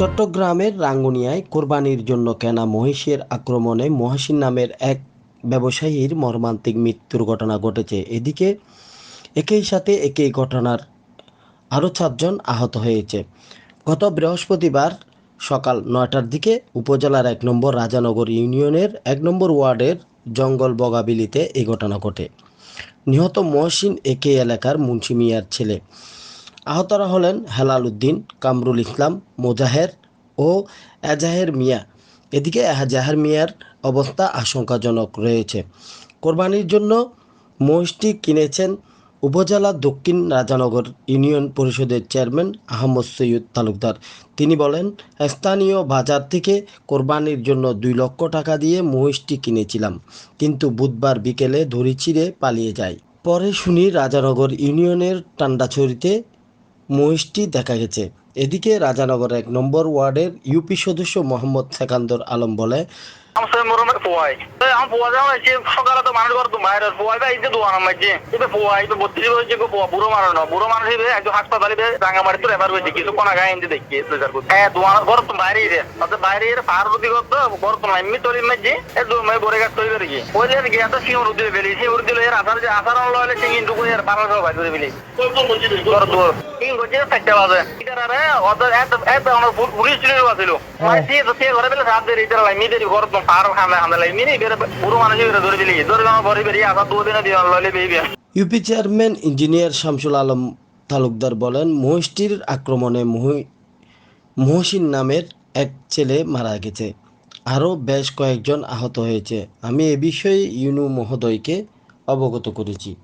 চট্টগ্রামের রাঙ্গুনিয়ায় কোরবানির জন্য কেনা মহিষের আক্রমণে মহাসিন নামের এক ব্যবসায়ীর মর্মান্তিক মৃত্যুর ঘটনা ঘটেছে। এদিকে একই সাথে একই ঘটনার আরও চারজন আহত হয়েছে। গত বৃহস্পতিবার সকাল নয়টার দিকে উপজেলার এক নম্বর রাজানগর ইউনিয়নের এক নম্বর ওয়ার্ডের জঙ্গল বগাবিলিতে এই ঘটনা ঘটে। নিহত মহসিন একে এলাকার মুন্সি মিয়ার ছেলে। আহতরা হলেন হেলাল উদ্দিন, কামরুল ইসলাম, মোজাহের ও এজাহের মিয়া। এদিকে এজাহের মিয়ার অবস্থা আশঙ্কাজনক রয়েছে। কোরবানির জন্য মহিষটি কিনেছেন উপজেলা দক্ষিণ রাজানগর ইউনিয়ন পরিষদের চেয়ারম্যান আহমদ সৈয়দ তালুকদার। তিনি বলেন, স্থানীয় বাজার থেকে কোরবানির জন্য দুই লক্ষ টাকা দিয়ে মহিষটি কিনেছিলাম, কিন্তু বুধবার বিকেলে ধরি ছিঁড়ে পালিয়ে যায়। পরে শুনি রাজানগর ইউনিয়নের টান্ডাছড়িতে মহিষটি দেখা গেছে। এদিকে রাজানগর এক নম্বর ওয়ার্ডের ইউপি সদস্য মোহাম্মদ সেকান্দর আলম বলে আমার তো হাসপাতালে রেফার হয়েছে কিছু কোনা গায়ে দেখি হ্যাঁ ঘর বাইরে রে অর্থাৎ বাইরে এর পাহাড় রুদি করতো তো এমনি তরি মাঝে এ দু মাই বরে গাছ তৈরি ওই যে গিয়ে তো সিং রুদি ফেলি সিং রুদি এর আসার যে লইলে সিং এর পাড়া সব বাইরে ফেলি। সিং করছে এটারে অর্থাৎ এত এত আমার পুলিশ ছিল আছিল তো সে ঘরে বেলে দেরি ইতারা লাই মিদেরি ঘর তো পাহাড় মিনি বেরে বুড়ো মানুষ বেরে ধরে ফেলি। ধরে আমার ঘরে বেরিয়ে দুদিন দিয়ে লইলে বেরিয়ে UP chairman engineer Shamsul Alam Talukdar বলেন মহিষটির আক্রমণে মহি- মহসিন নামের এক ছেলে মারা গেছে। আরও বেশ কয়েকজন আহত হয়েছে। আমি এ বিষয়ে ইউনু মহোদয়কে অবগত করেছি।